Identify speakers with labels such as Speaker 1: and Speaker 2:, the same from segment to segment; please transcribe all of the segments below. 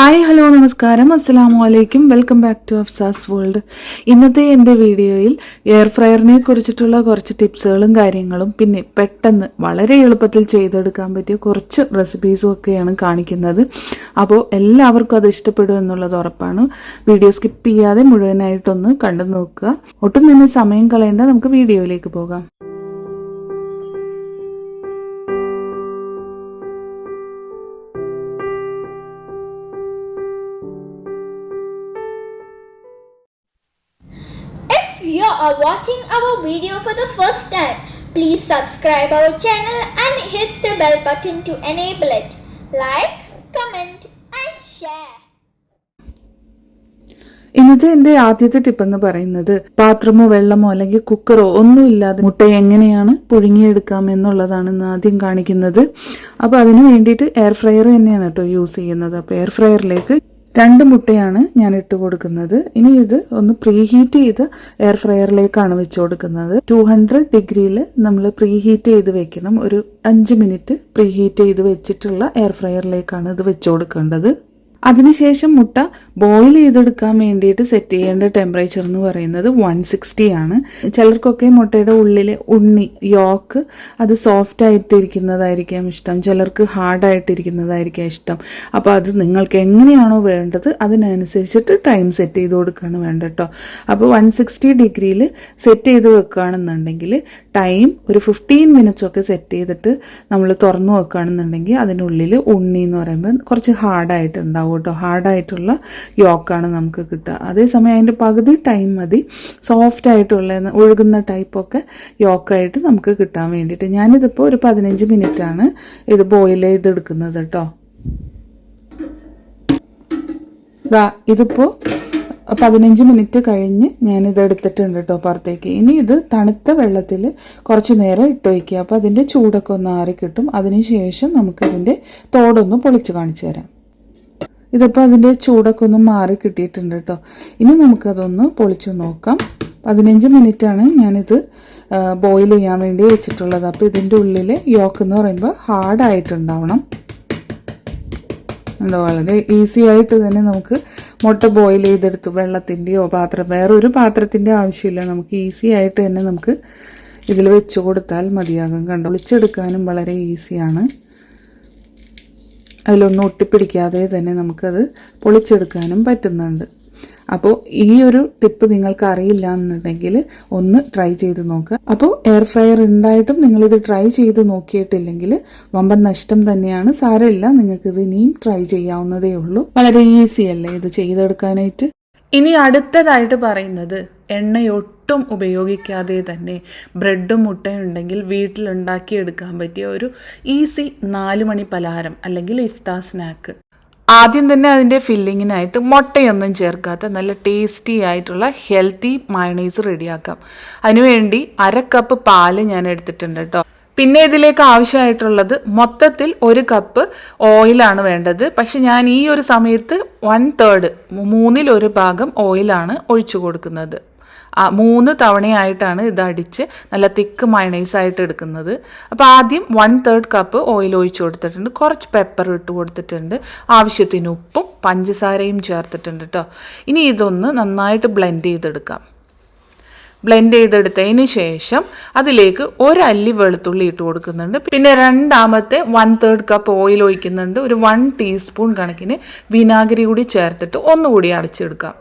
Speaker 1: Hi hello നമസ്കാരം. അസ്സാം വലൈക്കും welcome back to Afsa's world. ഇന്നത്തെ എന്റെ വീഡിയോയിൽ എയർ ഫ്രയറിനെ കുറിച്ചിട്ടുള്ള കുറച്ച് ടിപ്സുകളും കാര്യങ്ങളും പിന്നെ പെട്ടെന്ന് വളരെ എളുപ്പത്തിൽ ചെയ്തെടുക്കാൻ പറ്റിയ കുറച്ച് റെസിപ്പീസും ഒക്കെയാണ് കാണിക്കുന്നത്. അപ്പോൾ എല്ലാവർക്കും അത് ഇഷ്ടപ്പെടും എന്നുള്ളത് ഉറപ്പാണ്. വീഡിയോ സ്കിപ്പ് ചെയ്യാതെ മുഴുവനായിട്ടൊന്ന് കണ്ടു നോക്കുക. ഒട്ടും തന്നെ സമയം കളയേണ്ട നമുക്ക് വീഡിയോയിലേക്ക് പോകാം.
Speaker 2: You are watching our video for the first time, please subscribe our channel and hit the bell button to enable it. Like, comment and share.
Speaker 1: ഇന്നത്തെ എന്റെ ആദ്യത്തെ ടിപ്പ് എന്ന് പറയുന്നത് പാത്രമോ വെള്ളമോ അല്ലെങ്കിൽ കുക്കറോ ഒന്നും ഇല്ലാതെ മുട്ട എങ്ങനെയാണ് പുഴുങ്ങിയെടുക്കാം എന്നുള്ളതാണ് ഇന്ന് ആദ്യം കാണിക്കുന്നത് അപ്പോൾ അതിന് വേണ്ടിയിട്ട് എയർ ഫ്രയർ തന്നെയാണ് കേട്ടോ യൂസ് ചെയ്യുന്നത് അപ്പോൾ എയർ ഫ്രയറിലേക്ക് രണ്ട് മുട്ടയാണ് ഞാൻ ഇട്ട് കൊടുക്കുന്നത്. ഇനി ഇത് ഒന്ന് പ്രീ ഹീറ്റ് ചെയ്ത് എയർ ഫ്രയറിലേക്കാണ് വെച്ച് കൊടുക്കുന്നത്. ടു ഹൺഡ്രഡ് ഡിഗ്രിയിൽ നമ്മൾ പ്രീ ഹീറ്റ് ചെയ്ത് വെക്കണം. ഒരു അഞ്ച് മിനിറ്റ് പ്രീ ഹീറ്റ് ചെയ്ത് വെച്ചിട്ടുള്ള എയർ ഫ്രയറിലേക്കാണ് ഇത് വെച്ച് കൊടുക്കേണ്ടത്. അതിനുശേഷം മുട്ട ബോയിൽ ചെയ്തെടുക്കാൻ വേണ്ടിയിട്ട് സെറ്റ് ചെയ്യേണ്ട ടെമ്പറേച്ചർ എന്ന് പറയുന്നത് വൺ സിക്സ്റ്റി ആണ്. ചിലർക്കൊക്കെ മുട്ടയുടെ ഉള്ളിലെ ഉണ്ണി യോക്ക് അത് സോഫ്റ്റ് ആയിട്ടിരിക്കുന്നതായിരിക്കാം ഇഷ്ടം. ചിലർക്ക് ഹാർഡായിട്ടിരിക്കുന്നതായിരിക്കാം ഇഷ്ടം. അപ്പോൾ അത് നിങ്ങൾക്ക് എങ്ങനെയാണോ വേണ്ടത് അതിനനുസരിച്ചിട്ട് ടൈം സെറ്റ് ചെയ്ത് കൊടുക്കുകയാണ് വേണ്ടട്ടോ അപ്പോൾ വൺ സിക്സ്റ്റി ഡിഗ്രിയിൽ സെറ്റ് ചെയ്ത് വെക്കുകയാണെന്നുണ്ടെങ്കിൽ ടൈം ഒരു ഫിഫ്റ്റീൻ മിനിറ്റ്സ് ഒക്കെ സെറ്റ് ചെയ്തിട്ട് നമ്മൾ തുറന്നു വെക്കുകയാണെന്നുണ്ടെങ്കിൽ അതിനുള്ളിൽ ഉണ്ണി എന്ന് പറയുമ്പോൾ കുറച്ച് ഹാർഡായിട്ടുണ്ടാവും കേട്ടോ. ഹാർഡായിട്ടുള്ള യോക്കാണ് നമുക്ക് കിട്ടുക. അതേസമയം അതിന്റെ പകുതി ടൈം മതി. സോഫ്റ്റ് ആയിട്ടുള്ള ഒഴുകുന്ന ടൈപ്പൊക്കെ യോക്കായിട്ട് നമുക്ക് കിട്ടാൻ വേണ്ടിയിട്ട്. ഞാനിതിപ്പോൾ ഒരു പതിനഞ്ച് മിനിറ്റാണ് ഇത് ബോയിൽ ചെയ്തെടുക്കുന്നത് കേട്ടോ. ഇതിപ്പോൾ പതിനഞ്ച് മിനിറ്റ് കഴിഞ്ഞ് ഞാനിത് എടുത്തിട്ടുണ്ട് കേട്ടോ പുറത്തേക്ക്. ഇനി ഇത് തണുത്ത വെള്ളത്തിൽ കുറച്ച് നേരം ഇട്ട് വയ്ക്കുക. അപ്പോൾ അതിന്റെ ചൂടൊക്കെ ഒന്ന് ആറി കിട്ടും. അതിനുശേഷം നമുക്കിതിന്റെ തോടൊന്ന് പൊളിച്ച് കാണിച്ചു തരാം. ഇതിപ്പോൾ അതിന്റെ ചൂടൊക്കെ ഒന്ന് മാറി കിട്ടിയിട്ടുണ്ട് കേട്ടോ. ഇനി നമുക്കതൊന്ന് പൊളിച്ചു നോക്കാം. പതിനഞ്ച് മിനിറ്റാണ് ഞാനിത് ബോയിൽ ചെയ്യാൻ വേണ്ടി വെച്ചിട്ടുള്ളത്. അപ്പോൾ ഇതിന്റെ ഉള്ളിൽ യോക്ക് എന്ന് പറയുമ്പോൾ ഹാർഡായിട്ടുണ്ടാവണം എന്താ വളരെ ഈസി ആയിട്ട് തന്നെ നമുക്ക് മുട്ട ബോയിൽ ചെയ്തെടുത്ത്. വെള്ളത്തിന്റെയോ പാത്രം വേറൊരു പാത്രത്തിന്റെ ആവശ്യമില്ല. നമുക്ക് ഈസി ആയിട്ട് തന്നെ നമുക്ക് ഇതിൽ വെച്ച് കൊടുത്താൽ മതിയാകും. കണ്ടോ? ഒളിച്ചെടുക്കാനും വളരെ ഈസിയാണ് അതിലൊന്നും ഒട്ടിപ്പിടിക്കാതെ തന്നെ നമുക്കത് പൊളിച്ചെടുക്കാനും പറ്റുന്നുണ്ട്. അപ്പോൾ ഈ ഒരു ടിപ്പ് നിങ്ങൾക്ക് അറിയില്ല എന്നുണ്ടെങ്കിൽ ഒന്ന് ട്രൈ ചെയ്ത് നോക്കുക അപ്പോൾ എയർ ഫ്രയർ ഉണ്ടായിട്ടും നിങ്ങളിത് ട്രൈ ചെയ്ത് നോക്കിയിട്ടില്ലെങ്കിൽ വമ്പൻ നഷ്ടം തന്നെയാണ്. സാരമില്ല നിങ്ങൾക്കിത് ഇനിയും ട്രൈ ചെയ്യാവുന്നതേ ഉള്ളൂ. വളരെ ഈസി അല്ലേ ഇത് ചെയ്തെടുക്കാനായിട്ട്? ഇനി അടുത്തതായിട്ട് പറയുന്നത് എണ്ണയൊട്ടും ഉപയോഗിക്കാതെ തന്നെ ബ്രെഡും മുട്ടയും ഉണ്ടെങ്കിൽ വീട്ടിലുണ്ടാക്കിയെടുക്കാൻ പറ്റിയ ഒരു ഈസി നാല് മണി പലഹാരം അല്ലെങ്കിൽ ഇഫ്താ സ്നാക്ക്. ആദ്യം തന്നെ അതിന്റെ ഫില്ലിങ്ങിനായിട്ട് മുട്ടയൊന്നും ചേർക്കാത്ത നല്ല ടേസ്റ്റി ആയിട്ടുള്ള ഹെൽത്തി മയണൈസ് റെഡിയാക്കാം. അതിനുവേണ്ടി അര കപ്പ് പാൽ ഞാൻ എടുത്തിട്ടുണ്ട് കേട്ടോ. പിന്നെ ഇതിലേക്ക് ആവശ്യമായിട്ടുള്ളത് മൊത്തത്തിൽ ഒരു കപ്പ് ഓയിലാണ് വേണ്ടത്. പക്ഷെ ഞാൻ ഈ ഒരു സമയത്ത് വൺ തേർഡ് മൂന്നിൽ ഒരു ഭാഗം ഓയിലാണ് ഒഴിച്ചു കൊടുക്കുന്നത്. മൂന്ന് തവണയായിട്ടാണ് ഇത് അടിച്ച് നല്ല തിക്ക് മയണൈസ് ആയിട്ട് എടുക്കുന്നത്. അപ്പോൾ ആദ്യം വൺ തേർഡ് കപ്പ് ഓയിൽ ഒഴിച്ച് കൊടുത്തിട്ടുണ്ട്. കുറച്ച് പെപ്പർ ഇട്ട് കൊടുത്തിട്ടുണ്ട്. ആവശ്യത്തിന് ഉപ്പും പഞ്ചസാരയും ചേർത്തിട്ടുണ്ട് കേട്ടോ ഇനി ഇതൊന്ന് നന്നായിട്ട് ബ്ലെൻഡ് ചെയ്തെടുക്കാം. ബ്ലെൻഡ് ചെയ്തെടുത്തതിന് ശേഷം അതിലേക്ക് ഒരല്ലി വെളുത്തുള്ളി ഇട്ട് കൊടുക്കുന്നുണ്ട്. പിന്നെ രണ്ടാമത്തെ വൺ തേർഡ് കപ്പ് ഓയിൽ ഒഴിക്കുന്നുണ്ട്. ഒരു വൺ ടീസ്പൂൺ കണക്കിന് വിനാഗിരി കൂടി ചേർത്തിട്ട് ഒന്നുകൂടി അടിച്ചെടുക്കാം.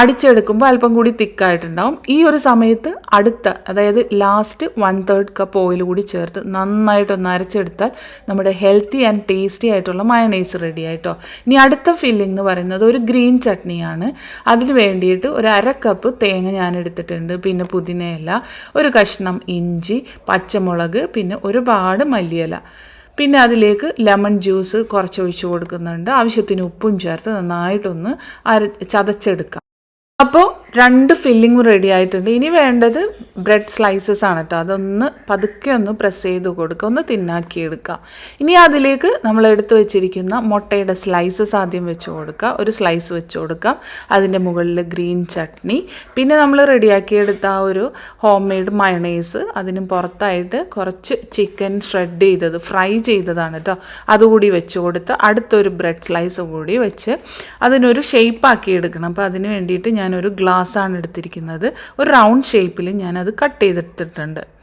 Speaker 1: അടിച്ചെടുക്കുമ്പോൾ അല്പം കൂടി തിക്കായിട്ടുണ്ടാവും. ഈ ഒരു സമയത്ത് അടുത്ത അതായത് last one third cup oil കൂടി ചേർത്ത് നന്നായിട്ടൊന്ന് അരച്ചെടുത്താൽ നമ്മുടെ ഹെൽത്തി ആൻഡ് ടേസ്റ്റി ആയിട്ടുള്ള മയണൈസ് റെഡി ആയിട്ടോ. ഇനി അടുത്ത ഫില്ലിംഗ് എന്ന് പറയുന്നത് ഒരു ഗ്രീൻ ചട്നിയാണ് അതിന് വേണ്ടിയിട്ട് ഒരു അര കപ്പ് തേങ്ങ ഞാൻ എടുത്തിട്ടുണ്ട്. പിന്നെ പുതിനയില ഒരു കഷ്ണം ഇഞ്ചി പച്ചമുളക് പിന്നെ ഒരുപാട് മല്ലിയില. പിന്നെ അതിലേക്ക് ലെമൺ ജ്യൂസ് കുറച്ച് ഒഴിച്ചു കൊടുക്കുന്നുണ്ട്. ആവശ്യത്തിന് ഉപ്പും ചേർത്ത് നന്നായിട്ടൊന്ന് അര ചതച്ചെടുക്കാം. അപ്പോൾ രണ്ട് ഫില്ലിങ്ങും റെഡി ആയിട്ടുണ്ട്. ഇനി വേണ്ടത് ബ്രെഡ് സ്ലൈസസ് ആണ് കേട്ടോ അതൊന്ന് പതുക്കെ ഒന്ന് പ്രസ് ചെയ്ത് കൊടുക്കുക. ഒന്ന് തിന്നാക്കി എടുക്കുക ഇനി അതിലേക്ക് നമ്മൾ എടുത്തു വെച്ചിരിക്കുന്ന മുട്ടയുടെ സ്ലൈസസ് ആദ്യം വെച്ച് കൊടുക്കുക. ഒരു സ്ലൈസ് വെച്ച് കൊടുക്കാം. അതിന്റെ മുകളിൽ ഗ്രീൻ ചട്നി പിന്നെ നമ്മൾ റെഡിയാക്കിയെടുത്ത ആ ഒരു ഹോം മെയ്ഡ് മയണൈസ് അതിന് പുറത്തായിട്ട് കുറച്ച് ചിക്കൻ ഷ്രെഡ് ചെയ്തത് ഫ്രൈ ചെയ്തതാണ് കേട്ടോ അതുകൂടി വെച്ച് കൊടുത്ത് അടുത്തൊരു ബ്രെഡ് സ്ലൈസ് കൂടി വെച്ച് അതിനൊരു ഷേപ്പാക്കി എടുക്കണം. അപ്പോൾ അതിന് വേണ്ടിയിട്ട് ഞാനൊരു ഗ്ലാസ് ആണ് എടുത്തിരിക്കുന്നത്. ഒരു റൗണ്ട് ഷേപ്പിൽ ഞാനത് കട്ട് ചെയ്തെടുത്തിട്ടുണ്ട്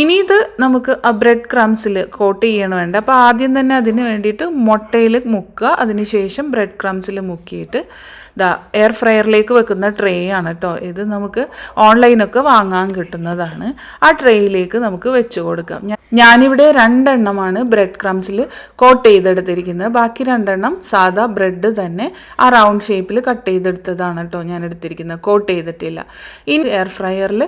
Speaker 1: ഇനി ഇത് നമുക്ക് ആ ബ്രെഡ് ക്രംസിൽ കോട്ട് ചെയ്യണം വേണ്ട. അപ്പോൾ ആദ്യം തന്നെ അതിന് വേണ്ടിയിട്ട് മുട്ടയിൽ മുക്കുക. അതിനുശേഷം ബ്രെഡ് ക്രംസിൽ മുക്കിയിട്ട് ദാ എയർ ഫ്രയറിലേക്ക് വെക്കുന്ന ട്രേ ആണ് കേട്ടോ ഇത് നമുക്ക് ഓൺലൈനൊക്കെ വാങ്ങാൻ കിട്ടുന്നതാണ്. ആ ട്രേയിലേക്ക് നമുക്ക് വെച്ച് കൊടുക്കാം. ഞാനിവിടെ രണ്ടെണ്ണമാണ് ബ്രെഡ് ക്രംസിൽ കോട്ട് ചെയ്തെടുത്തിരിക്കുന്നത്. ബാക്കി രണ്ടെണ്ണം സാധാ ബ്രെഡ് തന്നെ ആ റൗണ്ട് ഷേപ്പിൽ കട്ട് ചെയ്തെടുത്തതാണ് കേട്ടോ ഞാൻ എടുത്തിരിക്കുന്നത് കോട്ട് ചെയ്തിട്ടില്ല. ഇനി എയർ ഫ്രയറിൽ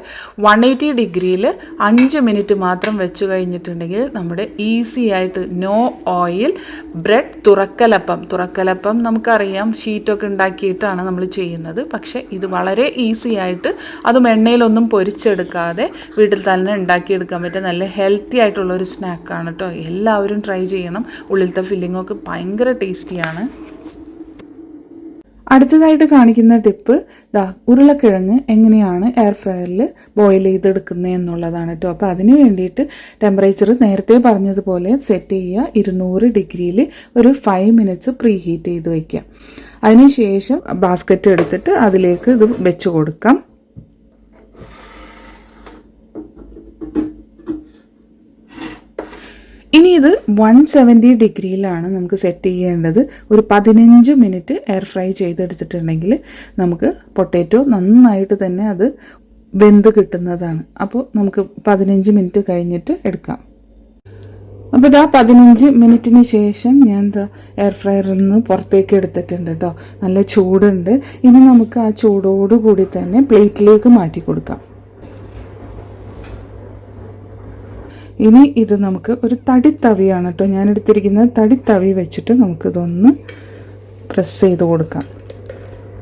Speaker 1: വൺ എയ്റ്റി ഡിഗ്രിയിൽ അഞ്ച് മിനിറ്റ് മാത്രം വെച്ച് കഴിഞ്ഞിട്ടുണ്ടെങ്കിൽ നമ്മുടെ ഈസി ആയിട്ട് നോ ഓയിൽ ബ്രെഡ് തുറക്കലപ്പം. തുറക്കലപ്പം നമുക്കറിയാം ഷീറ്റൊക്കെ ഉണ്ടാക്കിയിട്ടാണ് നമ്മൾ ചെയ്യുന്നത്. പക്ഷേ ഇത് വളരെ ഈസി ആയിട്ട് അതും എണ്ണയിലൊന്നും പൊരിച്ചെടുക്കാതെ വീട്ടിൽ തന്നെ ഉണ്ടാക്കിയെടുക്കാൻ പറ്റിയ നല്ല ഹെൽത്തി ആയിട്ടുള്ള ഒരു സ്നാക്കാണ് കേട്ടോ എല്ലാവരും ട്രൈ ചെയ്യണം. ഉള്ളിലത്തെ ഫില്ലിങ്ങൊക്കെ ഭയങ്കര ടേസ്റ്റിയാണ് അടുത്തതായിട്ട് കാണിക്കുന്ന ടിപ്പ് ദാ ഉരുളക്കിഴങ്ങ് എങ്ങനെയാണ് എയർ ഫ്രയറിൽ ബോയിൽ ചെയ്തെടുക്കുന്നത് എന്നുള്ളതാണ് കേട്ടോ അപ്പോൾ അതിന് വേണ്ടിയിട്ട് ടെമ്പറേച്ചർ നേരത്തെ പറഞ്ഞതുപോലെ സെറ്റ് ചെയ്യുക. ഇരുന്നൂറ് ഡിഗ്രിയിൽ ഒരു ഫൈവ് മിനിറ്റ്സ് പ്രീ ഹീറ്റ് ചെയ്ത് വയ്ക്കുക അതിനുശേഷം ബാസ്ക്കറ്റ് എടുത്തിട്ട് അതിലേക്ക് ഇത് വെച്ച് കൊടുക്കാം. ഇനി ഇത് വൺ സെവന്റി ഡിഗ്രിയിലാണ് നമുക്ക് സെറ്റ് ചെയ്യേണ്ടത്. ഒരു പതിനഞ്ച് മിനിറ്റ് എയർ ഫ്രൈ ചെയ്തെടുത്തിട്ടുണ്ടെങ്കിൽ നമുക്ക് പൊട്ടാറ്റോ നന്നായിട്ട് തന്നെ അത് വെന്ത് കിട്ടുന്നതാണ്. അപ്പോൾ നമുക്ക് പതിനഞ്ച് മിനിറ്റ് കഴിഞ്ഞിട്ട് എടുക്കാം. അപ്പോൾ ഇതാ പതിനഞ്ച് മിനിറ്റിന് ശേഷം ഞാൻ എന്താ എയർ ഫ്രയറിൽ നിന്ന് പുറത്തേക്ക് എടുത്തിട്ടുണ്ട് കേട്ടോ. നല്ല ചൂടുണ്ട്. ഇനി നമുക്ക് ആ ചൂടോടുകൂടി തന്നെ പ്ലേറ്റിലേക്ക് മാറ്റി കൊടുക്കാം. ഇനി ഇത് നമുക്ക് ഒരു തടിത്തവിയാണ് കേട്ടോ ഞാൻ എടുത്തിരിക്കുന്നത് തടിത്തവി വെച്ചിട്ട് നമുക്കിതൊന്ന് പ്രസ് ചെയ്ത് കൊടുക്കാം.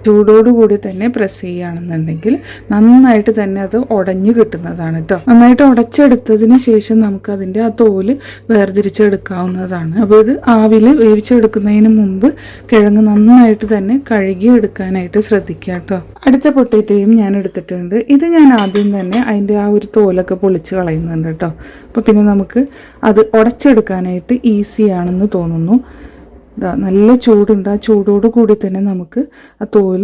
Speaker 1: ചൂടോടുകൂടി തന്നെ പ്രസ് ചെയ്യുകയാണെന്നുണ്ടെങ്കിൽ നന്നായിട്ട് തന്നെ അത് ഉടഞ്ഞു കിട്ടുന്നതാണ് കേട്ടോ നന്നായിട്ട് ഉടച്ചെടുത്തതിന് ശേഷം നമുക്ക് അതിന്റെ ആ തോൽ വേർതിരിച്ചെടുക്കാവുന്നതാണ്. അപ്പോൾ ഇത് ആവിൽ വേവിച്ചെടുക്കുന്നതിന് മുമ്പ് കിഴങ്ങ് നന്നായിട്ട് തന്നെ കഴുകി എടുക്കാനായിട്ട് ശ്രദ്ധിക്കുക കേട്ടോ അടുത്ത പൊട്ടേറ്റയും ഞാൻ എടുത്തിട്ടുണ്ട്. ഇത് ഞാൻ ആദ്യം തന്നെ അതിന്റെ ആ ഒരു തോലൊക്കെ പൊളിച്ച് കളയുന്നുണ്ട് കേട്ടോ അപ്പോൾ പിന്നെ നമുക്ക് അത് ഉടച്ചെടുക്കാനായിട്ട് ഈസി ആണെന്ന് തോന്നുന്നു. ഇതാ നല്ല ചൂടുണ്ട്. ആ ചൂടോട് കൂടി തന്നെ നമുക്ക് ആ തോൽ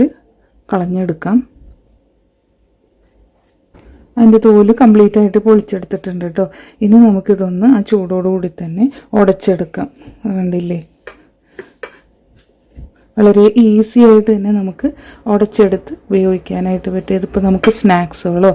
Speaker 1: കളഞ്ഞെടുക്കാം. അതിന്റെ തോൽ കംപ്ലീറ്റ് ആയിട്ട് പൊളിച്ചെടുത്തിട്ടുണ്ട് കേട്ടോ ഇനി നമുക്കിതൊന്ന് ആ ചൂടോടുകൂടി തന്നെ ഉടച്ചെടുക്കാം. കണ്ടില്ലേ? വളരെ ഈസി ആയിട്ട് തന്നെ നമുക്ക് ഉടച്ചെടുത്ത് ഉപയോഗിക്കാനായിട്ട് പറ്റും. ഇതിപ്പോൾ നമുക്ക് സ്നാക്സുകളോ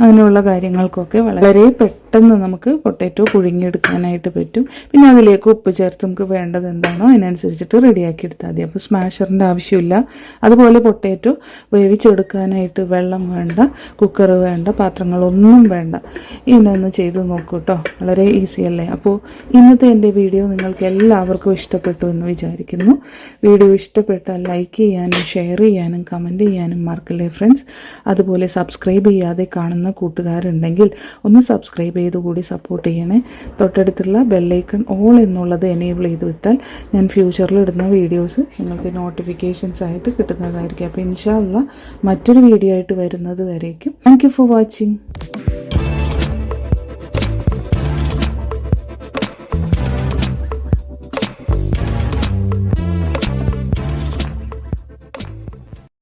Speaker 1: അങ്ങനെയുള്ള കാര്യങ്ങൾക്കൊക്കെ വളരെ പെട്ടെന്ന് നമുക്ക് പൊട്ടാറ്റോ പുഴുങ്ങിയെടുക്കാനായിട്ട് പറ്റും. പിന്നെ അതിലേക്ക് ഉപ്പ് ചേർത്ത് നമുക്ക് വേണ്ടത് എന്താണോ അതിനനുസരിച്ചിട്ട് റെഡിയാക്കി എടുത്താൽ മതി. അപ്പോൾ സ്മാഷറിന്റെ ആവശ്യമില്ല. അതുപോലെ പൊട്ടാറ്റോ വേവിച്ചെടുക്കാനായിട്ട് വെള്ളം വേണ്ട കുക്കർ വേണ്ട പാത്രങ്ങളൊന്നും വേണ്ട. ഇതൊന്ന് ചെയ്ത് നോക്കൂ കേട്ടോ വളരെ ഈസി അല്ലേ? അപ്പോൾ ഇന്നത്തെ എന്റെ വീഡിയോ നിങ്ങൾക്ക് എല്ലാവർക്കും ഇഷ്ടപ്പെട്ടു എന്ന് വിചാരിക്കുന്നു. വീഡിയോ ഇഷ്ടപ്പെട്ടാൽ ലൈക്ക് ചെയ്യാനും ഷെയർ ചെയ്യാനും കമന്റ് ചെയ്യാനും മറക്കല്ലേ ഫ്രണ്ട്സ് അതുപോലെ സബ്സ്ക്രൈബ് ചെയ്യാതെ കാണുന്ന കൂട്ടുകാരുണ്ടെങ്കിൽ ഒന്ന് സബ്സ്ക്രൈബ് ചെയ്ത് കൂടി സപ്പോർട്ട് ചെയ്യണേ. തൊട്ടടുത്തുള്ള ബെല്ലൈക്കൺ ഓൾ എന്നുള്ളത് എനേബിൾ ചെയ്ത് വിട്ടാൽ ഞാൻ ഫ്യൂച്ചറിൽ ഇടുന്ന വീഡിയോസ് നിങ്ങൾക്ക് നോട്ടിഫിക്കേഷൻസ് ആയിട്ട് കിട്ടുന്നതായിരിക്കും. അപ്പോൾ ഇൻഷാല്ല മറ്റൊരു വീഡിയോ ആയിട്ട് വരുന്നത് വരേക്കും. Thank you for watching